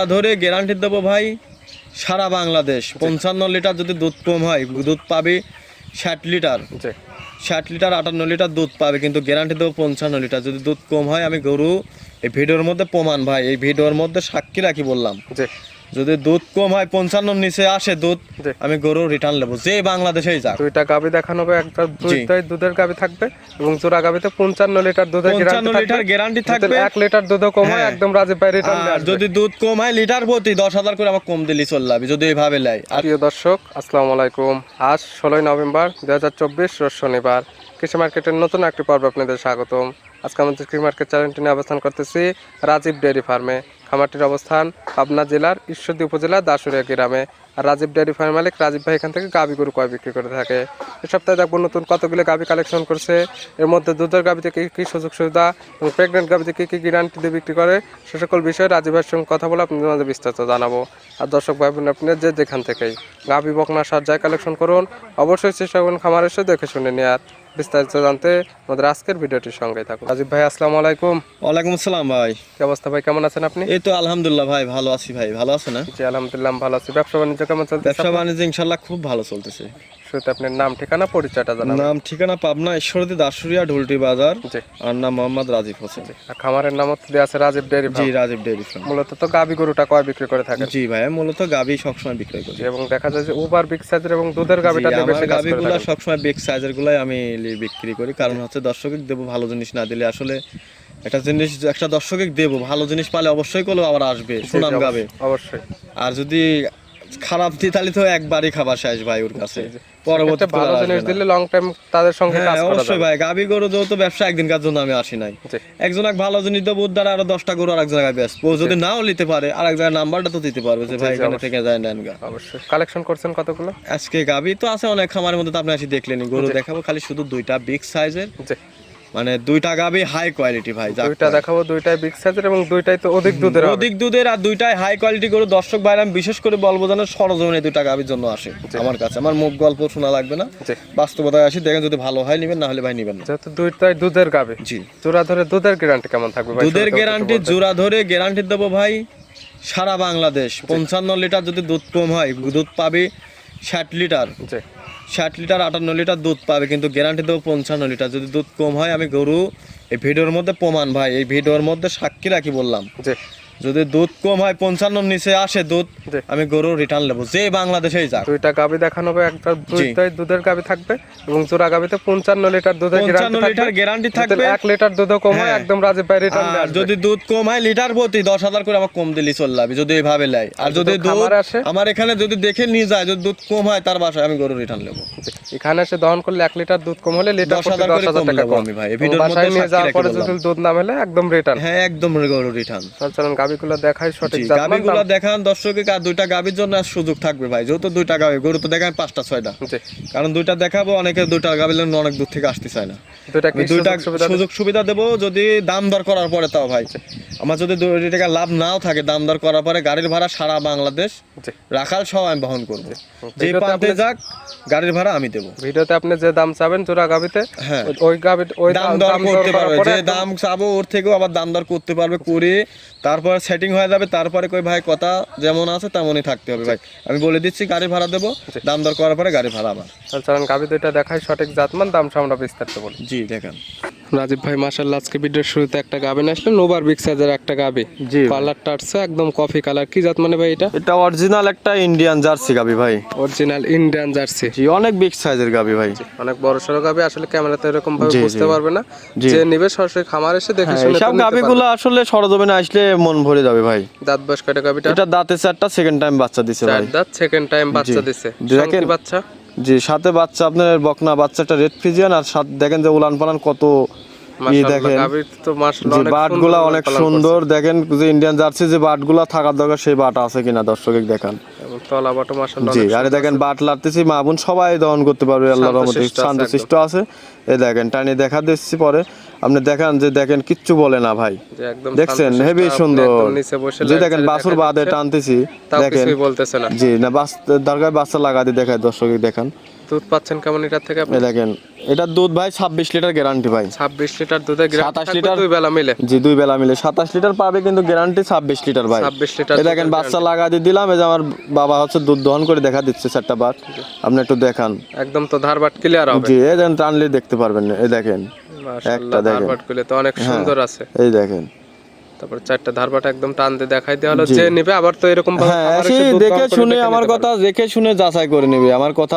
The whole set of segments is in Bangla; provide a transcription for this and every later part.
জোড়া ধরে গ্যারান্টি দেবো ভাই সারা বাংলাদেশ। পঞ্চান্ন লিটার যদি দুধ কম হয় দুধ পাবে ষাট লিটার। ষাট লিটার আটান্ন লিটার দুধ পাবে কিন্তু গ্যারান্টি দেবো পঞ্চান্ন লিটার। যদি দুধ কম হয় আমি গরু এই ভিডিওর মধ্যে প্রমাণ ভাই এই ভিডিওর মধ্যে সাক্ষী রাখি বললাম। যদি দুধ কম হয় পঞ্চান্নর নিচে আসে দুধ আমি গরু রিটার্ন নেব। যে বাংলাদেশেই যাক। দুইটা গাবি দেখানো হবে একটা দুধের গাবি থাকবে এবং জোড়া গাবিতে পঞ্চান্ন লিটার দুধের পঞ্চান্ন লিটার গ্যারান্টি থাকবে। এক লিটার দুধও কম হয় হ্যাঁ। একদম রাজীব ভাই রিটার্ন যদি দুধ কম হয় লিটার প্রতি দশ হাজার করে আমার কম দিলি চল যাবে যদি এইভাবে লাই আর প্রিয় দর্শক আসসালামু আলাইকুম। আজ ষোলোই নভেম্বর দু হাজার চব্বিশ শনিবার। কৃষি মার্কেটের নতুন একটি পর্ব আপনাদের স্বাগতম। আজকে আমাদের কৃষি মার্কেট চ্যানেলটি নিয়ে অবস্থান করতেছি রাজীব ডেয়ারি ফার্মে। খামারটির অবস্থান পাবনা জেলার ঈশ্বরদী উপজেলার দাসুরিয়া গ্রামে। আর রাজীব ডেয়ারি ফার্ম মালিক রাজীব ভাই এখান থেকে গাবি গরু কয় বিক্রি করে থাকে। এ সপ্তাহে দেখব নতুন কতগুলো গাবি কালেকশন করছে। এর মধ্যে দুধের গাবিতে কী কী সুযোগ সুবিধা এবং প্রেগনেন্ট গাবিতে কী কী গ্যারান্টি দিয়ে বিক্রি করে সে সকল বিষয়ে রাজীব ভাইয়ের সঙ্গে কথা বলে আপনাদের মাঝে বিস্তারিত জানাব। আর দর্শক ভাই বোন, আপনার যে যেখান থেকেই গাবি বকনা সার যাই কালেকশন করুন, অবশ্যই চেষ্টা করুন খামার এসে দেখে শুনে নেওয়ার বিস্তারিত জানতে আমাদের আজকের ভিডিওটির সঙ্গেই থাকুন। রাজীব ভাই আসসালামু আলাইকুম। ওয়ালাইকুম আসসালাম ভাই। কি অবস্থা ভাই কেমন আছেন আপনি? এই তো আলহামদুলিল্লাহ ভাই ভালো আছি ভাই ভালো আছে না জি আলহামদুলিল্লাহ ভালো আছি। ব্যবসা বাণিজ্য কেমন চলছে? ব্যবসা বাণিজ্য ইনশাল্লাহ খুব ভালো চলতেছে। শুরুতে আপনার নাম ঠিকানা পরিচয়টা জানাবেন। নাম ঠিকানা পাবনা ঈশ্বরদী দাসুরিয়া ঢুলটি বাজার। জি। আর নাম মোহাম্মদ রাজীব হোসেন। আর খামারের নাম হচ্ছে আছে রাজীব ডেয়ারি জি রাজীব ডেয়ারি ফার্ম। মূলত তো গাবি গরুটা কয় বিক্রি করে থাকেন? জি ভাই মূলত গাবি সবসময় বিক্রয় করি। এবং দেখা যায় যে ওভার বিগ সাইজের এবং দুধের গাবিটা বেশি গাবিগুলো সবসময় বিগ সাইজের গুলাই আমি লি- বিক্রি করি। কারণ হচ্ছে দর্শক দেবো ভালো জিনিস না দিলে আসলে একটা জিনিস একটা দর্শকে দেবো ভালো জিনিস পালে অবশ্যই করলেও আবার আসবে সুনাম গাবে। অবশ্যই। আর যদি খারাপ দিই তাহলে তো একবারই খাবার শেষ ভাই ওর কাছে। পরবর্তী ভালো জিনিস দিলে লং টাইম তাদের সঙ্গে কাজ হ্যাঁ করা অবশ্যই ভাই। গাবি গরু যেহেতু ব্যবসা একদিন কার জন্য আমি আসি নাই। একজন এক ভালো জিনিস দেবো দ্বারা আরও দশটা গরু আরেক জায়গায় ব্যস্ত ও যদি নাও নিতে পারে আর এক জায়গায় নাম্বারটা তো দিতে পারবে যে ভাই এখানে থেকে যায় নেন গা। অবশ্যই। কালেকশন করছেন কতগুলো? আজকে গাবি তো আছে অনেক খামারের মধ্যে তো আপনি আসি দেখলেনি গরু দেখাবো খালি শুধু দুইটা বিগ সাইজের মানে দুইটা গাবি হাই কোয়ালিটি ভাই দুইটা দেখাবো দুইটাই বিগ সাইজের এবং দুইটাই তো অধিক দুধের অধিক দুধের আর দুইটাই হাই কোয়ালিটি গরু। দর্শক ভাইরা আমি বিশেষ করে বলব যেন সরজমিনে দুইটা গাবির জন্য আসে আমার কাছে। আমার মুখ গল্প শোনা লাগবে না। বাস্তবতায় আসি দেখেন যদি ভালো হয় নিবেন না হলে ভাই নিবেন না। যেহেতু দুইটাই দুধের গাবে। জি। জোড়া ধরে দুধের গ্যারান্টি কেমন থাকবে ভাই? দুধের গ্যারান্টি জোড়া ধরে গ্যারান্টি দেবো ভাই সারা বাংলাদেশ। পঞ্চান্ন লিটার যদি দুধ কম হয় দুধ পাবে ষাট লিটার। ষাট লিটার, আটান্ন লিটার দুধ পাবে, কিন্তু গ্যারান্টি দেবো পঞ্চান্ন লিটার। যদি দুধ কম হয়, আমি গরু, এই ভিডিওর মধ্যে প্রমাণ ভাই, এই ভিডিওর মধ্যে সাক্ষী রাখি বললাম। যদি দুধ কম হয় পঞ্চান্নর নিচে আসে দুধ আমি গরু রিটার্ন নেব। যে বাংলাদেশেই যাক। দুইটা গাবি দেখানো হবে একটা দুধের গাবি থাকবে এবং জোড়া গাবিতে পঞ্চান্ন লিটার দুধের পঞ্চান্ন লিটার গ্যারান্টি থাকবে। এক লিটার কম হয় হ্যাঁ। একদম রিটার্ন যদি দুধ কম হয় লিটার প্রতি দশ হাজার করে আমার কম দিলি চল যাবে যদি এইভাবে লাই আর যদি দুধ আসে? আমার এখানে যদি দেখে নিয়ে যায় যদি দুধ কম হয় তার বাসায় আমি গরু রিটার্ন নেব। এখানে এসে দহন করলে এক লিটার দুধ কম হলে লিটার দশ হাজার টাকা নেব ভাই। এই ভিডিওর মধ্যে যাওয়ার পরে যদি দুধ না মেলে একদম রিটার্ন হ্যাঁ একদম গরু রিটার্ন চলেন গাবিগুলো দেখাই সঠিক গাবিগুলো দেখান দর্শকে দুইটা গাবির জন্য আর সুযোগ থাকবে ভাই। যেহেতু দুইটা গাবি গরু তো দেখান পাঁচটা ছয়টা। কারণ দুইটা দেখাবো অনেকে দুইটা অনেক দূর থেকে আসতে চায় না। দুইটা সুযোগ সুবিধা দেবো? যদি দাম দর করার পরে তাও ভাই। আমার যদি দুই টাকা লাভ নাও থাকে দাম দর করার পরে গাড়ির ভাড়া সারা বাংলাদেশ রাখাল সহ আমি বহন করব। যে যাক গাড়ির ভাড়া আমি দেবো। ভিডিওতে আপনি যে দাম চাবেন জোড়া গাবিতে হ্যাঁ। ওই- ওই গাবি ওই দাম দর করতে পারবে। যে দাম চাবো ওর থেকেও আবার দাম দর করতে পারবে করে তারপর সেটিং হয়ে যাবে তারপরে কই ভাই কথা যেমন আছে তেমনই থাকতে হবে ভাই। আমি বলে দিচ্ছি গাড়ি ভাড়া দেবো দাম দর করার পরে গাড়ি ভাড়া আবার। চলেন গাবি দুইটা দেখাই সঠিক জাতমান দাম সামনে বিস্তারিত বলি। জি দেখেন। রাজীব ভাই মাশাল্লাহ আজকে ভিডিওর শুরুতে একটা গাবি নিয়ে আসলেন ওভার বিগ সাইজের একটা গাবি। জি কালারটা আসছে একদম কফি কালার কি জাত মানে ভাই এটা? এটা অরিজিনাল একটা ইন্ডিয়ান জার্সি গাবি ভাই। অরিজিনাল ইন্ডিয়ান জার্সি জি অনেক বিগ সাইজের গাবি ভাই। অনেক বড় সড়ো গাবি আসলে ক্যামেরাতে এরকম ভাবে বুঝতে পারবে না। যে নিবে সরাসরি খামার এসে দেখে হ্যাঁ, শুনে নিতে গাবিগুলো আসলে সরজমিনে আসলে মন ভরে যাবে ভাই। দাঁত বয়স কয়টা গাবিটা এটা দাঁতে চারটা সেকেন্ড টাইম বাচ্চা দিছে ভাই। দাঁত সেকেন্ড টাইম বাচ্চা দিছে। দেখেন। বাচ্চা? জি সাথে বাচ্চা আপনার বকনা বাচ্চাটা রেড ফিজিয়ান আর সাথে দেখেন যে উলান পালান কত দেখেন। যে অনেক বাট সুন্দরগুলা অনেক সুন্দর। দেখেন যে ইন্ডিয়ান জার্সি যে বাটগুলা থাকার দরকার সেই বাট আছে কিনা দর্শক দেখান। জি আরে দেখেন বাট লাড়তেছি মা বোন সবাই দহন করতে পারবে আল্লাহ রহমতে আছে আছে। এ দেখেন টানি দেখা দিচ্ছি পরে। আপনি দেখান যে দেখেন কিচ্ছু বলে না ভাই। দেখছেন? হেভি সুন্দর। যে দেখেন বাসুর বাদে টানতেছি দেখেন। বলতেছে না। জি না বাস দরকার বাচ্চা লাগা দিয়ে দেখায় দর্শক দেখান। দুধ পাচ্ছেন কেমন এটার থেকে আপনি? দেখেন এটা দুধ ভাই ছাব্বিশ লিটার গ্যারান্টি ভাই। ছাব্বিশ লিটার দুধে গ্রাম 27 লিটার। দুই বেলা মিলে। জি দুই বেলা মিলে। সাতাশ লিটার পাবে কিন্তু গ্যারান্টি ছাব্বিশ লিটার ভাই। 26 লিটার এই দেখেন বাচ্চা লাগা দিয়ে দিলাম এই যে আমার বাবা হচ্ছে দুধ দহন করে দেখা দিচ্ছে চারটা বার। আপনি একটু দেখান। একদম তো ধার ধারবাট ক্লিয়ার হবে। জি এই দেখেন টানলে দেখতে পারবেন এই দেখেন। দেখেন। তো অনেক সুন্দর আছে। এই দেখেন। তারপর চারটা ধারবাট একদম টান দিয়ে দেখাই দেওয়া হলো যে নিবে আবার তো এরকম ভাবে হ্যাঁ দেখে শুনে আমার কথা দেখে শুনে যাচাই করে নেবে। আমার কথা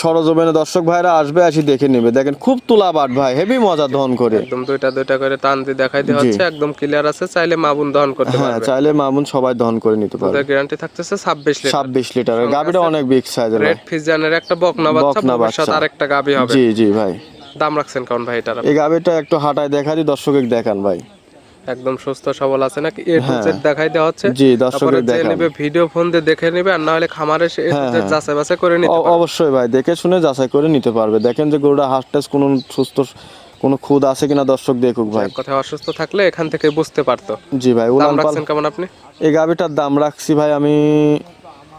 সরজমিনে দর্শক ভাইরা আসবে আসি দেখে নেবে। দেখেন খুব তুলা বাট ভাই হেভি মজা দহন করে। একদম দুইটা দুইটা করে টান দিয়ে দেখাই দেওয়া হচ্ছে একদম ক্লিয়ার আছে চাইলে মাবুন দহন করতে হ্যাঁ চাইলে মামুন সবাই দহন করে নিতে পারবে। দুধের গ্যারান্টি থাকতেছে ছাব্বিশ লিটার ছাব্বিশ লিটারের গাবিটা অনেক বিগ সাইজের রেড একটা বকনা বাচ্চা ভবিষ্যৎ আরেকটা গাবি হবে। জি জি ভাই। দাম রাখছেন কারণ ভাই এটার? এই গাবিটা একটু হাঁটায় দেখা দিই দর্শকের দেখান ভাই। একদম সুস্থ সবল আছে নাকি? এ টু জেড দেখাই দেওয়া হচ্ছে। হ্যাঁ। জি, দর্শকের তারপরে দেখান। নেবে ভিডিও ফোন দিয়ে দেখে নেবে আর না হলে খামারে এসে টু জেড যাচাই বাছাই করে নিতে অ- অবশ্যই ভাই দেখে শুনে যাচাই করে নিতে পারবে। দেখেন যে গরুটা হাঁসটাস কোনো সুস্থ কোনো খুদ আছে কিনা দর্শক দেখুক ভাই। কথায় অসুস্থ থাকলে এখান থেকে বুঝতে পারতো। জি ভাই উলান পাল রাখছেন কেমন আপনি? এই গাবিটার দাম রাখছি ভাই আমি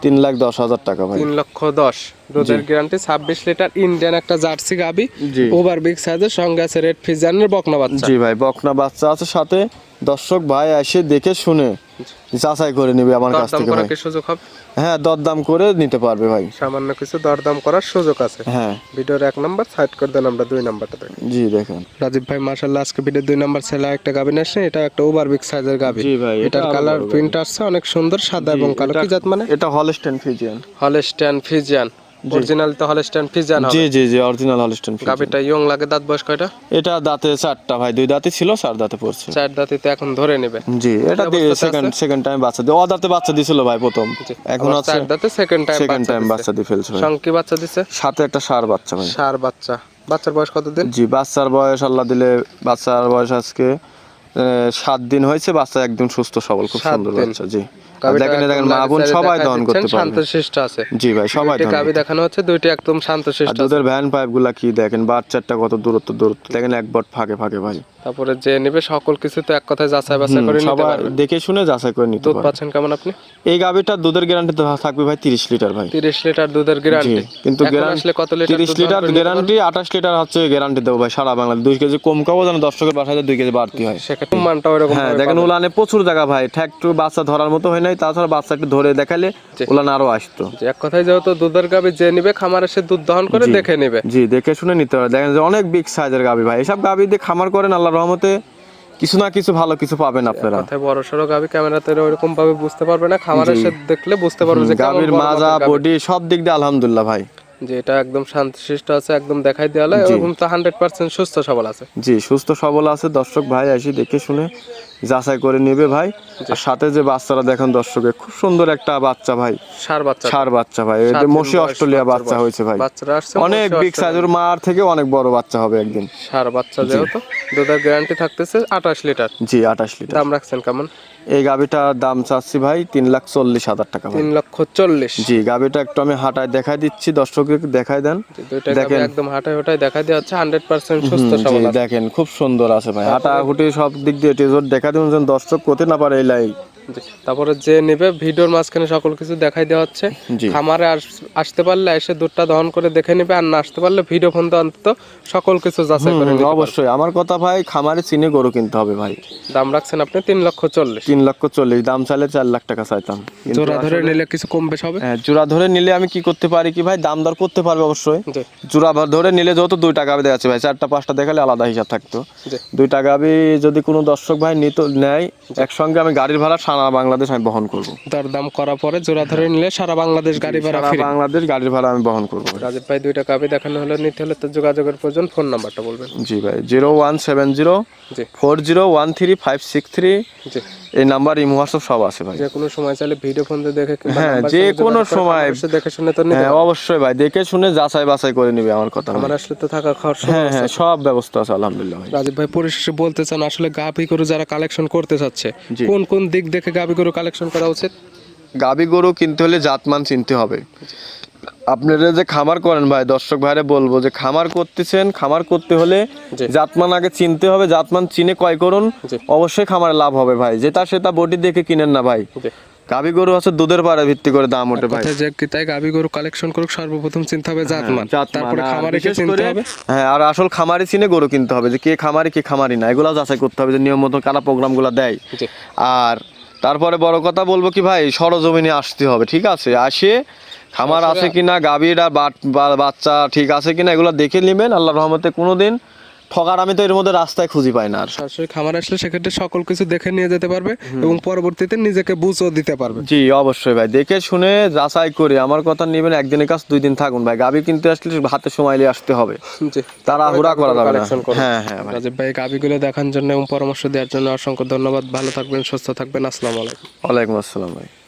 তিন লাখ দশ হাজার টাকা ভাই। তিন লক্ষ দশ। দুধের গ্যারান্টি ছাব্বিশ লিটার ইন্ডিয়ান একটা জার্সি গাবি। ওভার বিগ সাইজের সঙ্গে আছে রেড ফিজানের বকনা বাচ্চা। জি ভাই বকনা বাচ্চা আছে সাথে। দর্শক ভাই এসে দেখে শুনে। যাচাই করে নিবে আমার কাছ থেকে ভাই। সুযোগ হবে? হ্যাঁ দরদাম করে নিতে পারবে ভাই। সামান্য কিছু দরদাম করার সুযোগ আছে। হ্যাঁ। ভিডিওর এক নাম্বার সাইড করে দেন আমরা দুই নাম্বারটা দেখি। জি দেখেন। রাজীব ভাই মাশাল্লাহ আজকে ভিডিও দুই নাম্বার ছেলে একটা গাবি আসছে এটা একটা ওভার বিগ সাইজের গাবি জি ভাই, এটার কালার প্রিন্ট আসছে অনেক সুন্দর সাদা এবং কালো। কি জাত মানে? এটা Holstein Friesian. Holstein Friesian. Original তো হলস্টাইন ফিজিয়ান হবে। জি জি জি অরিজিনাল গাবিটা ইয়ং লাগে দাঁত বয়স কয়টা? এটা দাঁতে চারটা ভাই দুই দাঁতে ছিল চার দাঁতে পড়ছে। চার দাঁতিতে এখন ধরে নেবে। জি এটা সেকেন্ড সেকেন্ড টাইম বাচ্চা দিয়ে অদাঁতে বাচ্চা দিছিল ভাই প্রথম। এখন আছে চার দাঁতে সেকেন্ড টাইম সেকেন্ড টাইম বাচ্চা দিয়ে ফেলছে সংকি বাচ্চা দিছে? সাথে একটা সার বাচ্চা ভাই। সার বাচ্চা। বাচ্চার বয়স কতদিন? জি বাচ্চার বয়স আল্লাহ দিলে বাচ্চার বয়স আজকে সাত দিন হয়েছে বাচ্চা একদম সুস্থ সবল খুব সুন্দর বাচ্চা জি। দেখেন এই দেখেন একদম মা বোন সবাই দহন করতে পারবে। শিষ্ট আছে। জি ভাই সবাই দহন গাবি দেখানো হচ্ছে দুইটি একদম শান্ত আর শিষ্ট আছে। দুধের ভ্যান পাইপ কি দেখেন? বাচ্চাটা কত দূরত্ব দূরত্ব। দেখেন এক ফাঁকে ফাঁকে ভাই। তারপরে যে নেবে সকল কিছু তো এক কথায় যাচাই বাছাই করে নিতে পারবে। দেখে শুনে যাচাই করে নিতে দুধ পাচ্ছেন কেমন আপনি? এই গাবিটার দুধের গ্যারান্টি থাকবে ভাই তিরিশ লিটার ভাই। তিরিশ লিটার দুধের গ্যারান্টি কিন্তু এখন কত লিটার তিরিশ দুধ লিটার দহন করে নিতে গ্যারান্টি আঠাশ লিটার হচ্ছে গ্যারান্টি দেবো ভাই সারা বাংলা দুই কেজি কম খাব যেন দর্শকের বাসায় দুই কেজি বাড়তি হয়। সেক্ষেত্রে মানটা ওইরকম হ্যাঁ দেখেন উলানে প্রচুর জায়গা ভাই ঠ্যাক বাচ্চা ধরার মতো হয় নাই তাছাড়া বাচ্চাকে ধরে দেখালে ওলান আরও আসতো। এক কথায় যেহেতু দুধের গাবি যে নিবে খামারে সে দুধ দহন করে দেখে নেবে। জি দেখে শুনে নিতে হবে দেখেন যে অনেক বিগ সাইজের গাবি ভাই। এসব গাবি দিয়ে খামার করেন আল্লাহ রহমতে কিছু না কিছু ভালো কিছু পাবেন আপনারা। কথায় বড় সড়ো গাবি ক্যামেরাতে ওইরকম ভাবে বুঝতে পারবে না। খামারের সাথে দেখলে বুঝতে পারবে যে গাবির মাজা বডি সব দিক দিয়ে আলহামদুলিল্লাহ ভাই। যে এটা একদম শান্তশিষ্ট আছে একদম দেখাই তো হান্ড্রেড পার্সেন্ট সুস্থ সবল আছে। জি সুস্থ সবল আছে। দর্শক ভাই আসি দেখে শুনে যাচাই করে নেবে ভাই। আর সাথে যে বাচ্চারা দেখেন দর্শকের খুব সুন্দর একটা বাচ্চা ভাই। সার বাচ্চা। সার বাচ্চা ভাই। মসি বয়স অস্ট্রেলিয়া বাচ্চা হয়েছে ভাই। বাচ্চারা আসছে অনেক বিগ সাইজের মার থেকে অনেক বড় বাচ্চা হবে একদিন। সার বাচ্চা যেহেতু দুধের গ্যারান্টি থাকতেছে আঠাশ লিটার। জি আঠাশ লিটার। দাম রাখছেন কেমন? এই গাভীটা দাম চাচ্ছি ভাই তিন লাখ চল্লিশ হাজার টাকা তিন লক্ষ চল্লিশ। জি গাভীটা একটু আমি হাঁটায় দেখাই দিচ্ছি দর্শক দেখাই দেন। দেখেন। একদম হাঁটায় হাঁটায় দেখা দেওয়া হচ্ছে হান্ড্রেড পার্সেন্ট সুস্থ দেখেন খুব সুন্দর আছে ভাই। হাঁটা হুটি সব দিক দিয়ে টেজোর দেখা দিন দর্শক করতে না পারে এই লাই জি। তারপরে যে নেবে ভিডিওর মাঝখানে সকল কিছু দেখাই দেওয়া হচ্ছে। খামারে আসতে পারলে এসে দুধটা দহন করে দেখে নেবে আর না আসতে পারলে ভিডিও ফোন তো অন্তত সকল কিছু যাচাই করে পারবে। অবশ্যই। আমার কথা ভাই খামারে চিনে গরু কিনতে হবে ভাই। দাম রাখছেন আপনি তিন লক্ষ চল্লিশ। তিন লক্ষ চল্লিশ দাম চাইলে চার লাখ টাকা চাইতাম। জোড়া ধরে নিলে কিছু কম বেশ হবে? হ্যাঁ, জোড়া ধরে নিলে আমি কি করতে পারি কি ভাই? দাম দর করতে পারবে অবশ্যই। জোড়া ধরে নিলে যেহেতু দুই টাকা দেওয়া আছে ভাই চারটা পাঁচটা দেখালে আলাদা হিসাব থাকতো। দুই টাকা যদি কোনো দর্শক ভাই নিত নেয় একসঙ্গে আমি গাড়ির ভাড়া সারা বাংলাদেশ আমি বহন করব। দরদাম করার পরে জোড়া ধরে নিলে সারা বাংলাদেশ গাড়ি ভাড়া সারা বাংলাদেশ গাড়ির ভাড়া আমি বহন করব। রাজীব ভাই দুইটা কাপি দেখানো হলে নিতে হলে তো যোগাযোগের প্রয়োজন ফোন নাম্বারটা বলবেন। জি ভাই zero one seven zero four zero one three five six three. এই নাম্বার ইমো হোয়াটসঅ্যাপ সব আছে ভাই। যে কোনো সময় চাইলে ভিডিও ফোন দিয়ে দেখে হ্যাঁ, যে কোনো সময়। দেখে শুনে তো নিতে হ্যাঁ অবশ্যই ভাই দেখে শুনে যাচাই বাছাই করে নিবে আমার কথা। আমার আসলে তো থাকা সময় হ্যাঁ হ্যাঁ সব ব্যবস্থা আছে আলহামদুলিল্লাহ ভাই। রাজীব ভাই পরিশেষে বলতে চান আসলে গাভি করে যারা কালেকশন করতে চাচ্ছে কোন কোন দিক দেখে গাভি গরু কালেকশন করা উচিত? গাবি গরু কিনতে হলে জাতমান চিনতে হবে। আপনারা যে খামার করেন ভাই দর্শক ভাইরে বলব যে খামার করতেছেন খামার করতে হলে জাতমান আগে চিনতে হবে জাতমান চিনে কয় করুন অবশ্যই খামারে লাভ হবে ভাই। যেটা সেটা বডি দেখে কিনেন না ভাই। গাভী গরু আছে দুধের পাড়ে ভিত্তি করে দাম ওঠে ভাই। যে কি তাই গাবি গরু কালেকশন করুক সর্বপ্রথম চিন্তা হবে জাতমান। জাতমান। তারপরে খামারে বিশেষ চিনতে হবে। হ্যাঁ আর আসল খামারি চিনে গরু কিনতে হবে যে কে খামারি কে খামারি না। এগুলো যাচাই করতে হবে যে নিয়ম মতো কারা প্রোগ্রামগুলো দেয়। আর তারপরে বড় কথা বলব কি ভাই সরজমিনে আসতে হবে ঠিক আছে? আসে খামার আছে কিনা গাভীর আর বা- বাচ্চা ঠিক আছে কিনা এগুলো দেখে নেবেন আল্লাহ রহমতে কোনোদিন ঠকার আমি তো এর মধ্যে রাস্তায় খুঁজি পাই না আর। সরাসরি খামার আসলে সেক্ষেত্রে সকল কিছু দেখে নিয়ে যেতে পারবে এবং পরবর্তীতে নিজেকে বুঝও দিতে পারবে। জি অবশ্যই ভাই। দেখে শুনে যাচাই করে আমার কথা নেবেন একদিনের কাজ দুই দিন থাকুন ভাই। গাভী কিন্তু আসলে হাতে সময় নিয়ে আসতে হবে। তারা তাড়াহুড়া করা যাবে না। হ্যাঁ হ্যাঁ ভাই। রাজীব ভাই গাবিগুলো দেখার জন্য এবং পরামর্শ দেওয়ার জন্য অসংখ্য ধন্যবাদ। ভালো থাকবেন সুস্থ থাকবেন। আসসালামু আলাইকুম। ওয়ালাইকুম আসসালাম ভাই।